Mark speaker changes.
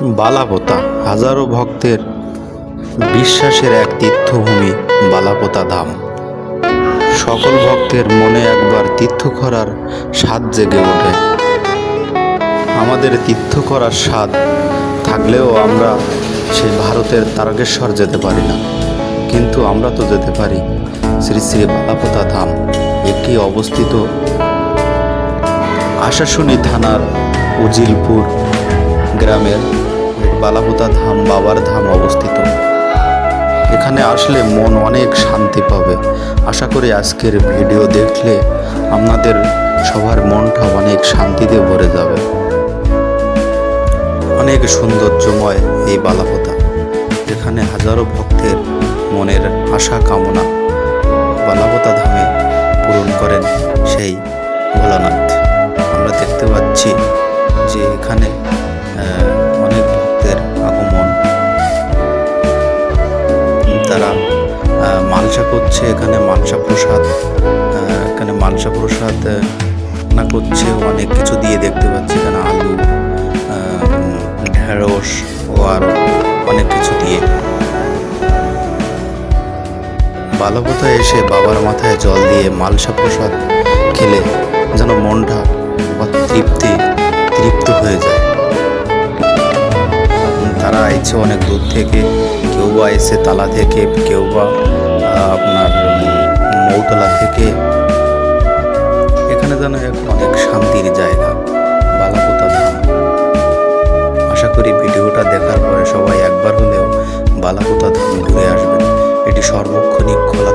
Speaker 1: বালাপোতা, হাজারো ভক্তের বিশ্বাসের এক তীর্থভূমি বালাপোতা ধাম। সকল ভক্তের মনে একবার তীর্থ করার স্বাদ জেগে ওঠে। আমাদের তীর্থ করার স্বাদ থাকলেও আমরা সেই ভারতের তারকেশ্বর যেতে পারি না। কিন্তু আমরা তো যেতে পারি শ্রী শ্রী বালাপোতা ধাম। একটি অবস্থিত আশাশুনি থানার উজিলপুর গ্রামের বালাপোতা ধাম বাবার ধাম অবস্থিত। এখানে আসলে মন অনেক শান্তি পাবে। আশা করি আজকের ভিডিও দেখলে আপনাদের সবার মনটা অনেক শান্তিতে ভরে যাবে। অনেক সৌন্দর্যময় এই বালাপোতা যেখানে হাজারো ভক্তের মনের আশা কামনা বালাপোতা ধামে পূরণ করেন। মালসা করছে এখানে মালসা প্রসাদ এখানে মালসা প্রসাদ না করছে অনেক কিছু দিয়ে দেখতে পাচ্ছি। এখানে আলু ঢেঁড়স, ও আর অনেক কিছু দিয়ে। বালাপোতায় এসে বাবার মাথায় জল দিয়ে মালসা প্রসাদ খেলে যেন মনটা বা তৃপ্তি, তৃপ্ত হয়ে যায়। তারা এসে অনেক দূর থেকে কেউ বা এসে তালা থেকে কেউ বা আপনার মৌতলা থেকে এখানে যেন এক অনেক শান্তির জায়গা বালাপোতা ধাম। আশা করি ভিডিওটা দেখার পরে সবাই একবার হলেও বালাপোতা ধাম ঘুরে আসবেন। এটি সর্বক্ষণিক খোলা